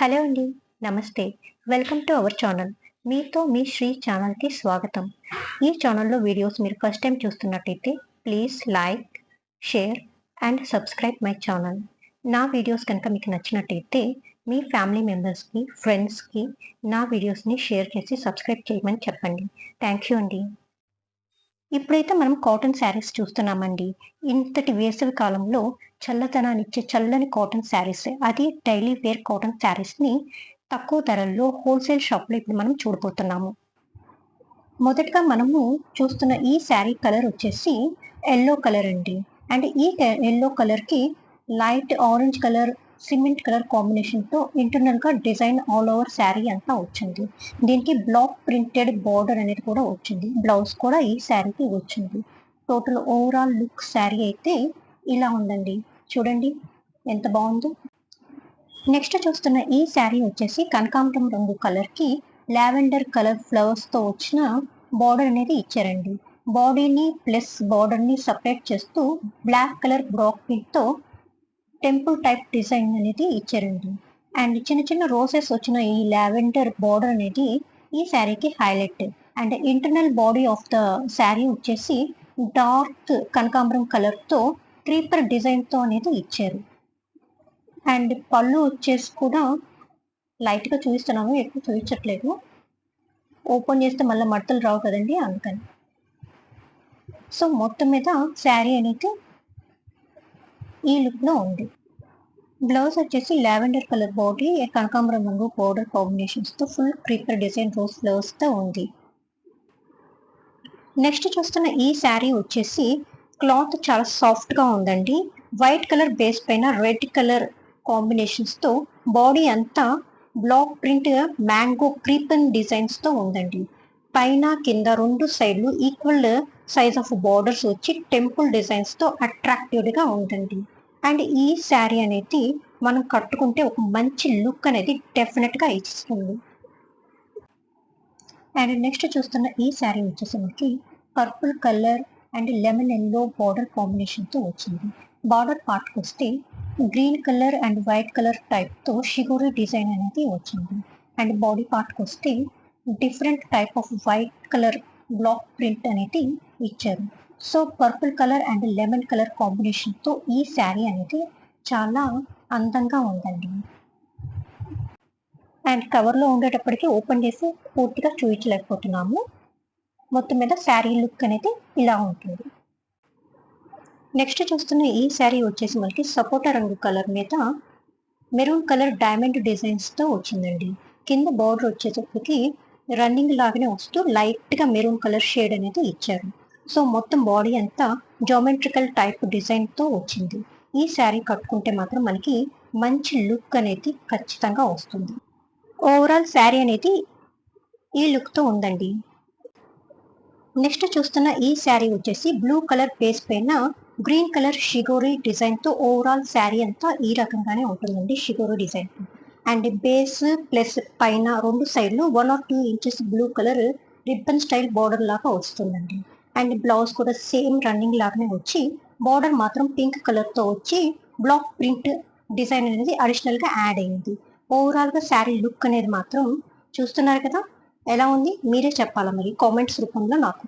Hello అండి నమస్తే. Welcome to our channel. మీతో మీ శ్రీ ఛానల్కి స్వాగతం. ఈ ఛానల్లో వీడియోస్ మీరు ఫస్ట్ టైం చూస్తున్నట్టయితే please like share and subscribe my channel. నా వీడియోస్ కనుక మీకు నచ్చినట్టయితే మీ ఫ్యామిలీ మెంబర్స్కి ఫ్రెండ్స్కి నా వీడియోస్ని షేర్ చేసి సబ్స్క్రైబ్ చేయమని చెప్పండి. థ్యాంక్ యూ అండి. ఇప్పుడైతే మనం కాటన్ శారీస్ చూస్తున్నామండి. ఇంతటి వేసవి కాలంలో చల్లదనాన్ని ఇచ్చే చల్లని కాటన్ శారీస్ అది డైలీ వేర్ కాటన్ శారీస్ని తక్కువ ధరల్లో హోల్సేల్ షాప్లో ఇప్పుడు మనం చూడబోతున్నాము. మొదటగా మనము చూస్తున్న ఈ శారీ కలర్ వచ్చేసి ఎల్లో కలర్ అండి. అండ్ ఈ ఎల్లో కలర్కి light orange colour cement colour కాంబినేషన్తో ఇంటర్నల్గా డిజైన్ ఆల్ ఓవర్ శారీ అంతా వచ్చింది. దీనికి బ్లాక్ ప్రింటెడ్ బార్డర్ అనేది కూడా వచ్చింది. బ్లౌజ్ కూడా ఈ శారీకి వచ్చింది. టోటల్ ఓవరాల్ లుక్ శారీ అయితే ఇలా ఉందండి. చూడండి ఎంత బాగుందో. నెక్స్ట్ చూస్తున్న ఈ శారీ వచ్చేసి కనకాంబరం రంగు కలర్కి లావెండర్ కలర్ ఫ్లవర్స్తో వచ్చిన బార్డర్ అనేది ఇచ్చారండి. బాడీని ప్లస్ బార్డర్ని సపరేట్ చేస్తూ బ్లాక్ కలర్ బ్రాక్తో టెంపుల్ టైప్ డిజైన్ అనేది ఇచ్చారండి అండ్ చిన్న చిన్న రోసెస్ వచ్చిన ఈ లావెండర్ బార్డర్ అనేది ఈ శారీకి highlight and internal body of the sari వచ్చేసి డార్క్ కనకాంబరం కలర్తో క్రీపర్ డిజైన్తో అనేది ఇచ్చారు. అండ్ పళ్ళు వచ్చేసి కూడా లైట్గా చూపిస్తున్నాము ఎక్కువ చూపించట్లేదు. ఓపెన్ చేస్తే మళ్ళీ మడతలు రావు కదండి అందుకని. సో మొత్తం మీద శారీ అనేది ఈ లుక్లో ఉంది. బ్లౌజ్ వచ్చేసి లావెండర్ కలర్ బాడీ కనకాంబరం రంగు పౌడర్ కాంబినేషన్స్తో ఫుల్ క్రీపర్ డిజైన్ రోజ్ ఫ్లవర్స్తో ఉంది. నెక్స్ట్ చూస్తున్న ఈ శారీ వచ్చేసి క్లాత్ చాలా సాఫ్ట్గా ఉందండి. వైట్ కలర్ బేస్ పైన రెడ్ కలర్ కాంబినేషన్స్తో బాడీ అంతా బ్లాక్ ప్రింట్ మ్యాంగో క్రీపన్ డిజైన్స్తో ఉందండి. పైన కింద రెండు సైడ్లు ఈక్వల్ సైజ్ ఆఫ్ బార్డర్స్ వచ్చి టెంపుల్ డిజైన్స్తో అట్రాక్టివ్గా ఉందండి అండ్ ఈ శారీ అనేది మనం కట్టుకుంటే ఒక మంచి లుక్ అనేది డెఫినెట్గా ఇస్తుంది. అండ్ నెక్స్ట్ చూస్తున్న ఈ శారీ వచ్చేసి మనకి purple colour and lemon yellow border కాంబినేషన్తో వచ్చింది. బార్డర్ పార్ట్కి వస్తే green colour and white colour టైప్తో షిగోరి డిజైన్ అనేది వచ్చింది. అండ్ బాడీ పార్ట్కి వస్తే different type of white colour black print అనేది ఇచ్చారు. So purple colour and lemon colour కాంబినేషన్తో ఈ శారీ అనేది చాలా అందంగా ఉందండి. అండ్ కవర్లో ఉండేటప్పటికి ఓపెన్ చేసి పూర్తిగా చూపించలేకపోతున్నాము మొత్తం మీద శారీ లుక్ అనేది ఇలా ఉంటుంది. నెక్స్ట్ చూస్తున్న ఈ శారీ వచ్చేసి మనకి సపోటా రంగు కలర్ మీద మెరూన్ కలర్ డైమండ్ డిజైన్స్తో వచ్చిందండి. కింద బార్డర్ వచ్చేటప్పటికి రన్నింగ్ లాగానే వస్తూ లైట్గా మెరూన్ కలర్ షేడ్ అనేది ఇచ్చారు. సో మొత్తం బాడీ అంతా జామెట్రికల్ టైప్ డిజైన్తో వచ్చింది. ఈ శారీ కట్టుకుంటే మాత్రం మనకి మంచి లుక్ అనేది ఖచ్చితంగా వస్తుంది. ఓవరాల్ శారీ అనేది ఈ లుక్తో ఉందండి. నెక్స్ట్ చూస్తున్న ఈ శారీ వచ్చేసి బ్లూ కలర్ బేస్ పైన గ్రీన్ కలర్ షిగోరి డిజైన్తో ఓవరాల్ శారీ అంతా ఈ రకంగానే ఉంటుందండి షిగోరి డిజైన్ అండ్ బేస్ ప్లస్ పైన రెండు సైడ్లు one or two inches blue colour ribbon style border లాగా వస్తుందండి. అండ్ బ్లౌజ్ కూడా సేమ్ రన్నింగ్ లాగానే వచ్చి బార్డర్ మాత్రం పింక్ కలర్తో వచ్చి బ్లాక్ ప్రింట్ డిజైన్ అనేది అడిషనల్గా యాడ్ అయింది. ఓవరాల్గా శారీ లుక్ అనేది మాత్రం చూస్తున్నారు కదా? ఎలా ఉంది? మీరే చెప్పాలా మరి? కామెంట్స్ రూపంలో నాకు.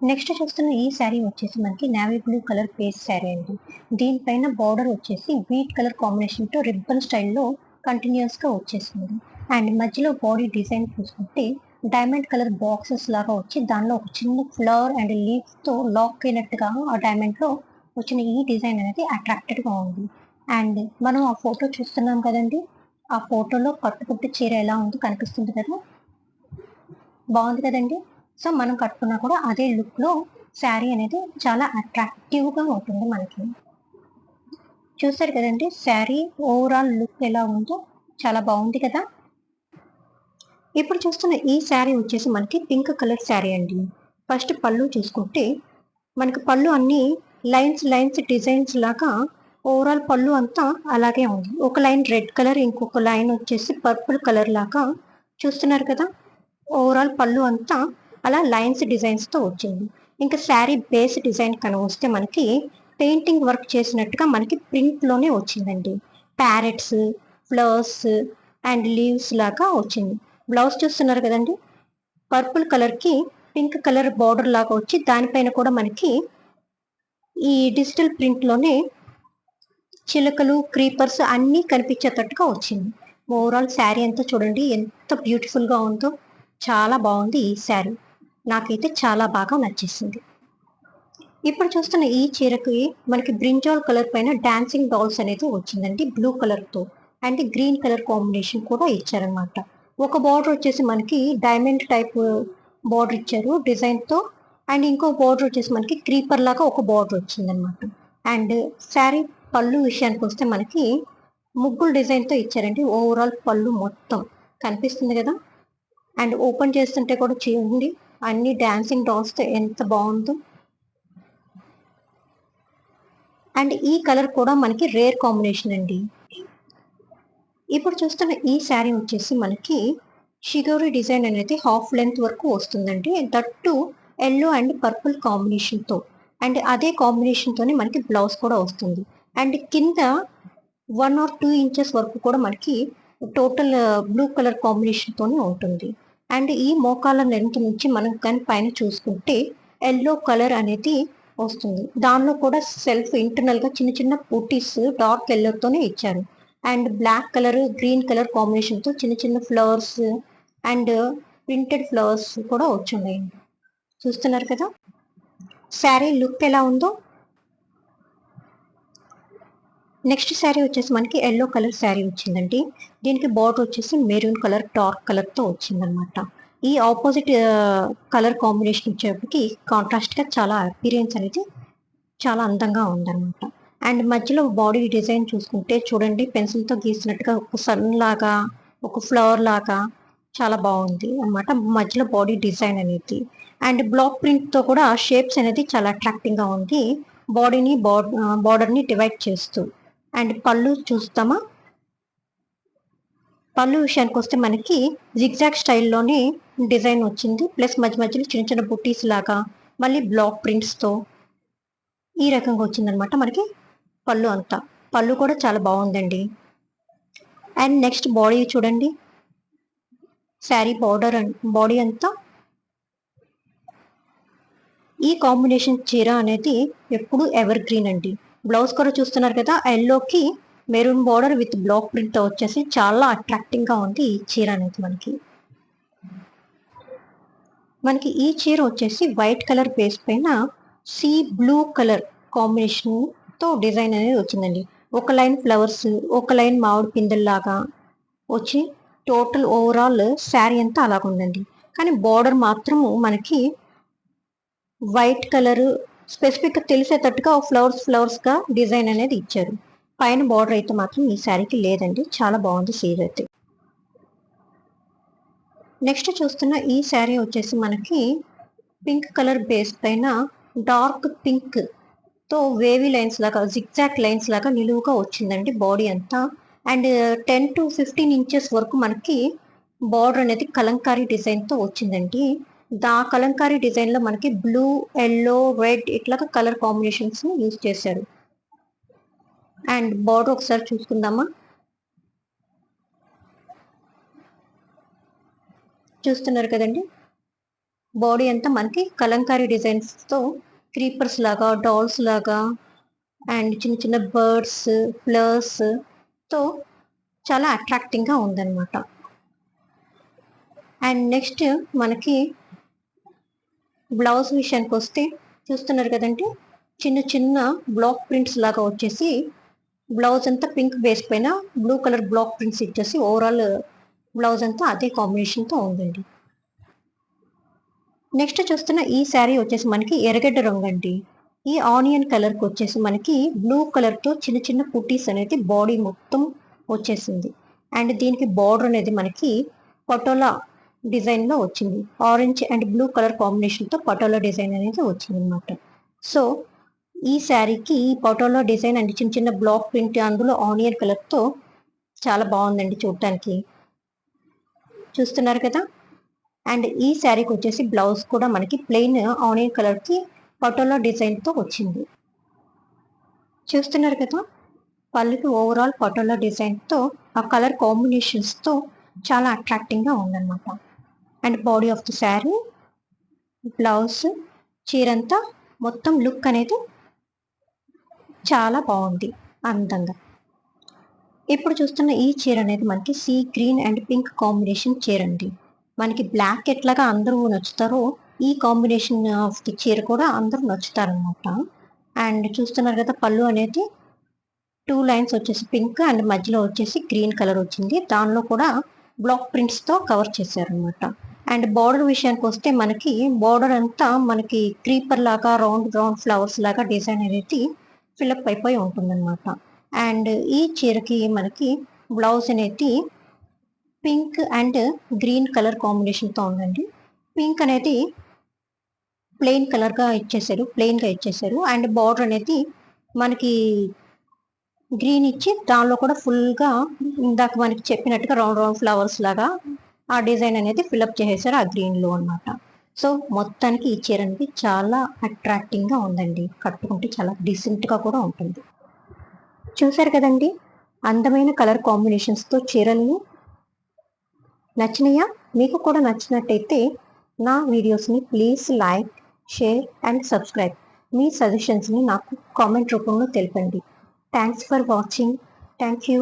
నెక్స్ట్ చూస్తున్న ఈ శారీ వచ్చేసి మనకి navy blue colour base sari అండి. దీనిపైన బార్డర్ వచ్చేసి వీట్ కలర్ కాంబినేషన్తో రిబ్బన్ స్టైల్లో కంటిన్యూస్గా వచ్చేసింది అండ్ మధ్యలో బాడీ డిజైన్ చూసుకుంటే డైమండ్ కలర్ బాక్సెస్ లాగా వచ్చి దానిలో ఒక చిన్న ఫ్లవర్ అండ్ లీఫ్తో లాక్ అయినట్టుగా ఆ డైమండ్లో వచ్చిన ఈ డిజైన్ అనేది అట్రాక్టెడ్గా ఉంది. అండ్ మనం ఆ ఫోటో చూస్తున్నాం కదండి. ఆ ఫోటోలో కట్టుకుంటే చీర ఎలా ఉందో కనిపిస్తుంది కదా? బాగుంది కదండి? సో మనం కట్టుకున్నా కూడా అదే లుక్లో శారీ అనేది చాలా అట్రాక్టివ్గా ఉంటుంది మనకి. చూసారు కదండి శారీ ఓవరాల్ లుక్ ఎలా ఉందో చాలా బాగుంది కదా? ఇప్పుడు చూస్తున్న ఈ శారీ వచ్చేసి మనకి పింక్ కలర్ శారీ అండి. ఫస్ట్ పళ్ళు చూసుకుంటే మనకి పళ్ళు అన్నీ లైన్స్ లైన్స్ డిజైన్స్ లాగా ఓవరాల్ పళ్ళు అంతా అలాగే ఉంది. ఒక లైన్ రెడ్ కలర్ ఇంకొక లైన్ వచ్చేసి పర్పుల్ కలర్ లాగా చూస్తున్నారు కదా? ఓవరాల్ పళ్ళు అంతా అలా లైన్స్ డిజైన్స్తో వచ్చింది. ఇంకా శారీ బేస్ డిజైన్ కనుక వస్తే మనకి పెయింటింగ్ వర్క్ చేసినట్టుగా మనకి ప్రింట్లోనే వచ్చిందండి. ప్యారెట్స్ ఫ్లవర్స్ అండ్ లీవ్స్ లాగా వచ్చింది. బ్లౌజ్ చూస్తున్నారు కదండి? పర్పుల్ కలర్కి పింక్ కలర్ బార్డర్ లాగా వచ్చి దానిపైన కూడా మనకి ఈ డిజిటల్ ప్రింట్లోనే చిలకలు క్రీపర్స్ అన్నీ కనిపించేటట్టుగా వచ్చింది. ఓవరాల్ శారీ అంతా చూడండి ఎంత బ్యూటిఫుల్గా ఉందో చాలా బాగుంది ఈ శారీ. నాకైతే చాలా బాగా నచ్చేసింది. ఇప్పుడు చూస్తున్న ఈ చీరకి మనకి బ్రింజాల్ కలర్ పైన డాన్సింగ్ డాల్స్ అనేది వచ్చిందండి. బ్లూ కలర్తో అండ్ గ్రీన్ కలర్ కాంబినేషన్ కూడా ఇచ్చారనమాట ఒక బార్డర్ వచ్చేసి మనకి డైమండ్ టైప్ బార్డర్ ఇచ్చారు డిజైన్తో అండ్ ఇంకో బార్డర్ వచ్చేసి మనకి క్రీపర్ లాగా ఒక బార్డర్ వచ్చిందనమాట అండ్ శారీ పళ్ళు విషయానికి వస్తే మనకి ముగ్గులు డిజైన్తో ఇచ్చారండి. ఓవరాల్ పళ్ళు మొత్తం కనిపిస్తుంది కదా. అండ్ ఓపెన్ చేస్తుంటే కూడా చేయండి అన్ని డాన్సింగ్ డాల్స్తో ఎంత బాగుందో. అండ్ ఈ కలర్ కూడా మనకి రేర్ కాంబినేషన్ అండి. ఇప్పుడు చూస్తున్న ఈ శారీ వచ్చేసి మనకి షిగోరి డిజైన్ అనేది హాఫ్ లెంత్ వరకు వస్తుందండి. దట్టు ఎల్లో అండ్ పర్పుల్ కాంబినేషన్తో అండ్ అదే కాంబినేషన్తోనే మనకి బ్లౌజ్ కూడా వస్తుంది. అండ్ కింద వన్ ఆర్ టూ ఇంచెస్ వరకు కూడా మనకి టోటల్ బ్లూ కలర్ కాంబినేషన్తోనే ఉంటుంది. అండ్ ఈ మోకాల లెంత్ నుంచి మనం కానీ పైన చూసుకుంటే ఎల్లో కలర్ అనేది వస్తుంది. దానిలో కూడా సెల్ఫ్ ఇంటర్నల్గా చిన్న చిన్న పుటీస్ డార్క్ ఎల్లోతోనే ఇచ్చారు. And black colour green colour కాంబినేషన్తో చిన్న చిన్న ఫ్లవర్స్ అండ్ ప్రింటెడ్ ఫ్లవర్స్ కూడా వచ్చున్నాయి. చూస్తున్నారు కదా? శారీ లుక్ ఎలా ఉందో నెక్స్ట్ శారీ వచ్చేసి మనకి ఎల్లో కలర్ శారీ వచ్చిందండి. దీనికి బార్డర్ వచ్చేసి మెరూన్ కలర్ డార్క్ కలర్తో వచ్చిందనమాట ఈ ఆపోజిట్ కలర్ కాంబినేషన్ వచ్చేప్పటికి కాంట్రాస్ట్గా చాలా అపీరియన్స్ అనేది చాలా అందంగా ఉందన్నమాట. అండ్ మధ్యలో బాడీ డిజైన్ చూసుకుంటే చూడండి పెన్సిల్తో గీసినట్టుగా ఒక సన్ లాగా ఒక ఫ్లవర్ లాగా చాలా బాగుంది అనమాట మధ్యలో బాడీ డిజైన్ అనేది. అండ్ బ్లాక్ ప్రింట్తో కూడా షేప్స్ అనేది చాలా అట్రాక్టింగ్గా ఉంది. బాడీని బార్డర్ని డివైడ్ చేస్తూ. అండ్ పళ్ళు చూస్తామా? పళ్ళు విషయానికి వస్తే మనకి జిగ్జాగ్ స్టైల్లోనే డిజైన్ వచ్చింది. ప్లస్ మధ్య మధ్యలో చిన్న చిన్న బుట్టీస్ లాగా మళ్ళీ బ్లాక్ ప్రింట్స్తో ఈ రకంగా వచ్చిందనమాట మనకి పళ్ళు అంతా. పళ్ళు కూడా చాలా బాగుందండి. అండ్ నెక్స్ట్ బాడీ చూడండి. శారీ బార్డర్ బాడీ అంతా ఈ కాంబినేషన్ చీర అనేది ఎప్పుడు ఎవర్ గ్రీన్ అండి. బ్లౌజ్ కూడా చూస్తున్నారు కదా ఎల్లోకి maroon border with black print వచ్చేసి చాలా అట్రాక్టింగ్గా ఉంది ఈ చీర అనేది మనకి. మనకి ఈ చీర వచ్చేసి వైట్ కలర్ బేస్ పైన సీ బ్లూ కలర్ కాంబినేషన్తో డిజైన్ అనేది వచ్చిందండి. ఒక లైన్ ఫ్లవర్స్ ఒక లైన్ మామిడి పిందెల్లాగా వచ్చి టోటల్ ఓవరాల్ శారీ అంతా అలాగుందండి. కానీ బార్డర్ మాత్రము మనకి వైట్ కలర్ స్పెసిఫిక్గా తెలిసేటట్టుగా ఫ్లవర్స్ ఫ్లవర్స్గా డిజైన్ అనేది ఇచ్చారు. పైన బార్డర్ అయితే మాత్రం ఈ శారీకి లేదండి. చాలా బాగుంది సీజ్ అయితే. నెక్స్ట్ చూస్తున్న ఈ శారీ వచ్చేసి మనకి పింక్ కలర్ బేస్ పైన డార్క్ పింక్తో వేవీ లైన్స్ లాగా జిగ్జాక్ లైన్స్ లాగా నిలువుగా వచ్చిందండి బాడీ అంతా. And ten to fifteen inches వరకు మనకి బార్డర్ అనేది కలంకారీ డిజైన్తో వచ్చిందండి. దా కలంకారీ డిజైన్లో మనకి బ్లూ ఎల్లో రెడ్ ఇట్లాగా కలర్ కాంబినేషన్స్ యూజ్ చేశారు. అండ్ బార్డర్ ఒకసారి చూసుకుందామా? చూస్తున్నారు కదండి? బాడీ అంతా మనకి కలంకారీ డిజైన్స్తో క్రీపర్స్ లాగా డాల్స్ లాగా అండ్ చిన్న చిన్న బర్డ్స్ ఫ్లవర్స్తో చాలా అట్రాక్టింగ్గా ఉందన్నమాట. అండ్ నెక్స్ట్ మనకి బ్లౌజ్ విషయానికి వస్తే చూస్తున్నారు కదండి చిన్న చిన్న బ్లాక్ ప్రింట్స్ లాగా వచ్చేసి బ్లౌజ్ అంతా పింక్ బేస్ పైన బ్లూ కలర్ బ్లాక్ ప్రింట్స్ ఇచ్చేసి ఓవరాల్ బ్లౌజ్ అంతా అదే కాంబినేషన్తో ఉందండి. నెక్స్ట్ చూస్తున్న ఈ శారీ వచ్చేసి మనకి ఎర్రగడ్డ రంగు అండి. ఈ ఆనియన్ కలర్కి వచ్చేసి మనకి బ్లూ కలర్తో చిన్న చిన్న పుట్టీస్ అనేది బాడీ మొత్తం వచ్చేసింది. అండ్ దీనికి బార్డర్ అనేది మనకి పటోలా డిజైన్లో వచ్చింది. ఆరెంజ్ అండ్ బ్లూ కలర్ కాంబినేషన్తో పటోలో డిజైన్ అనేది వచ్చింది అనమాట సో ఈ శారీకి ఈ పటోలో డిజైన్ అండ్ చిన్న చిన్న బ్లాక్ ప్రింట్ అందులో ఆనియన్ కలర్తో చాలా బాగుందండి చూడటానికి. చూస్తున్నారు కదా? అండ్ ఈ శారీకి వచ్చేసి బ్లౌజ్ కూడా మనకి ప్లెయిన్ ఆనియన్ కలర్కి పటోలో డిజైన్తో వచ్చింది. చూస్తున్నారు కదా? పళ్ళుకి ఓవరాల్ పటోలో డిజైన్తో ఆ కలర్ కాంబినేషన్స్తో చాలా అట్రాక్టింగ్గా ఉందన్నమాట. And body of the sari blouse చీరంతా మొత్తం లుక్ అనేది చాలా బాగుంది అందంగా. ఇప్పుడు చూస్తున్న ఈ చీర అనేది మనకి sea green and pink combination చీర అండి. మనకి బ్లాక్ ఎట్లాగా అందరూ నచ్చుతారో ఈ కాంబినేషన్ ఆఫ్ ది చీర కూడా అందరూ నచ్చుతారనమాట అండ్ చూస్తున్నారు కదా పళ్ళు అనేది టూ లైన్స్ వచ్చేసి పింక్ అండ్ మధ్యలో వచ్చేసి గ్రీన్ కలర్ వచ్చింది. దానిలో కూడా బ్లాక్ ప్రింట్స్తో కవర్ చేశారనమాట అండ్ బార్డర్ విషయానికి వస్తే మనకి బార్డర్ అంతా మనకి క్రీపర్ లాగా రౌండ్ రౌండ్ ఫ్లవర్స్ లాగా డిజైన్ అనేది ఫిల్అప్ అయిపోయి ఉంటుందన్నమాట. అండ్ ఈ చీరకి మనకి బ్లౌజ్ అనేది పింక్ అండ్ గ్రీన్ కలర్ కాంబినేషన్తో ఉందండి. పింక్ అనేది ప్లెయిన్ కలర్గా ఇచ్చేసారు ప్లెయిన్గా ఇచ్చేసారు. అండ్ బార్డర్ అనేది మనకి గ్రీన్ ఇచ్చి దానిలో కూడా ఫుల్గా ఇందాక మనకి చెప్పినట్టుగా రౌండ్ రౌండ్ ఫ్లవర్స్ లాగా ఆ డిజైన్ అనేది ఫిలప్ చేసేసారు ఆ గ్రీన్లో అనమాట సో మొత్తానికి ఈ చీర అనేది చాలా అట్రాక్టింగ్గా ఉందండి. కట్టుకుంటే చాలా డీసెంట్గా కూడా ఉంటుంది. చూసారు కదండి? అందమైన కలర్ కాంబినేషన్స్తో చీరల్ని నచ్చినాయా? మీకు కూడా నచ్చినట్టయితే నా వీడియోస్ని please like share and subscribe మీ సజెషన్స్ని నాకు కామెంట్ రూపంలో తెలపండి. Thanks for watching thank you